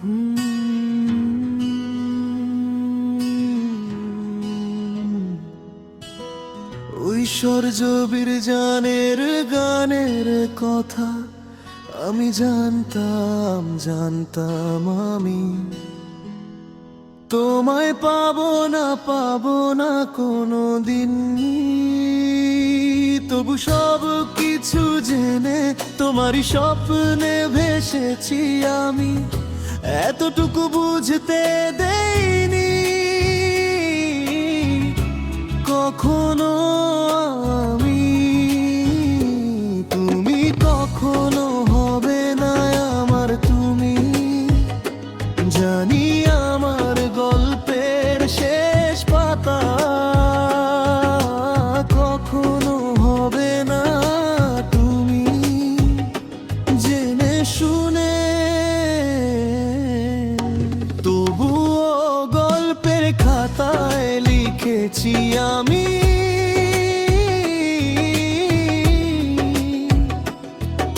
ঐশ্বর্য বীরজানের গানের কথা আমি জানতাম জানতাম আমি। তোমায় পাবো না পাবো না কোনো দিন তবু সব কিছু জেনে তোমারই স্বপ্নে ভেসেছি আমি। এতটুকু বুঝতে দেইনি। কখনো লিখেছি আমি।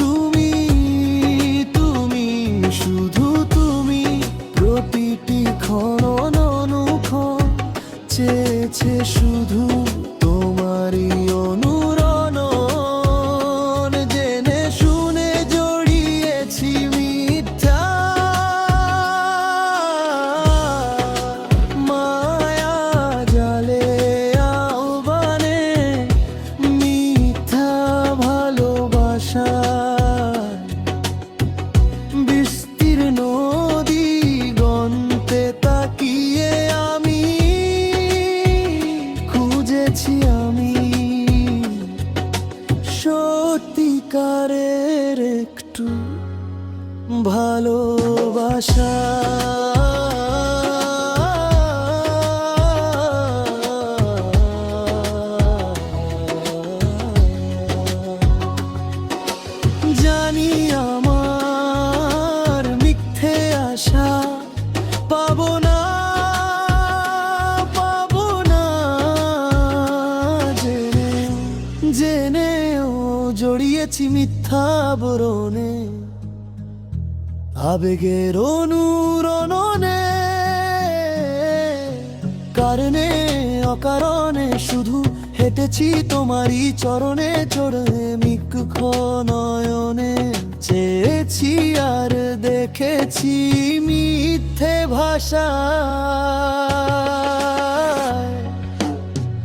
তুমি তুমি শুধু তুমি প্রতিটি ক্ষণ সত্যিকারের একটু ভালোবাসা। জড়িয়েছি মিথ্যা বরণে আবেগের অনুরণনে। কারণে, অকারণে শুধু হেঁটেছি তোমারই চরণে, চড়ে মিক্ষ নয়নে চেয়েছি আর দেখেছি মিথ্যে ভাষা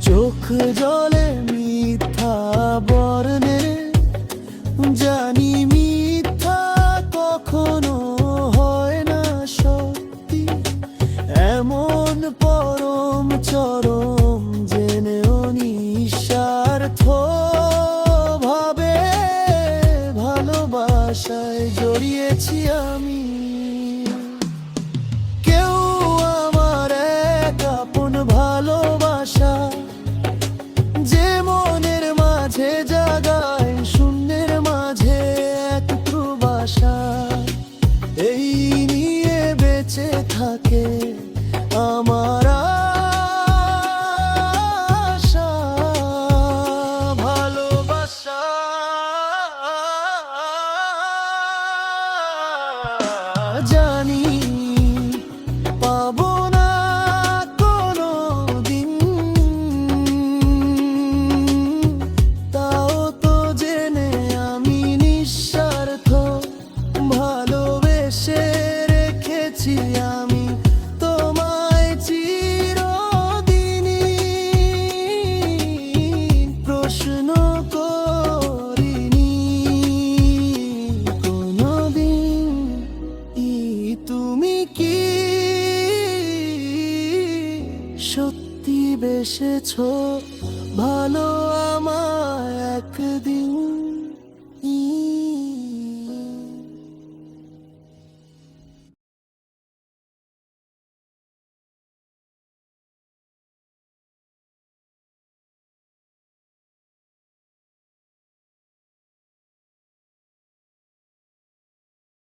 চোখ জলে চরম জেনেও নিঃস্বার্থ ভাবে ভালোবাসায় জড়িয়েছি আমি। কেউ আমার এক আপন ভালোবাসা যে মনের মাঝে জাগায়, শূন্যের মাঝে এক প্রবাসা। এই নিয়ে বেঁচে থাকে জানি পাবো না কোনো দিন তাও তো জেনে আমি নিঃস্বার্থ ভালোবেসে রেখেছি আমি বেসেছ ভালো আমায় একদিন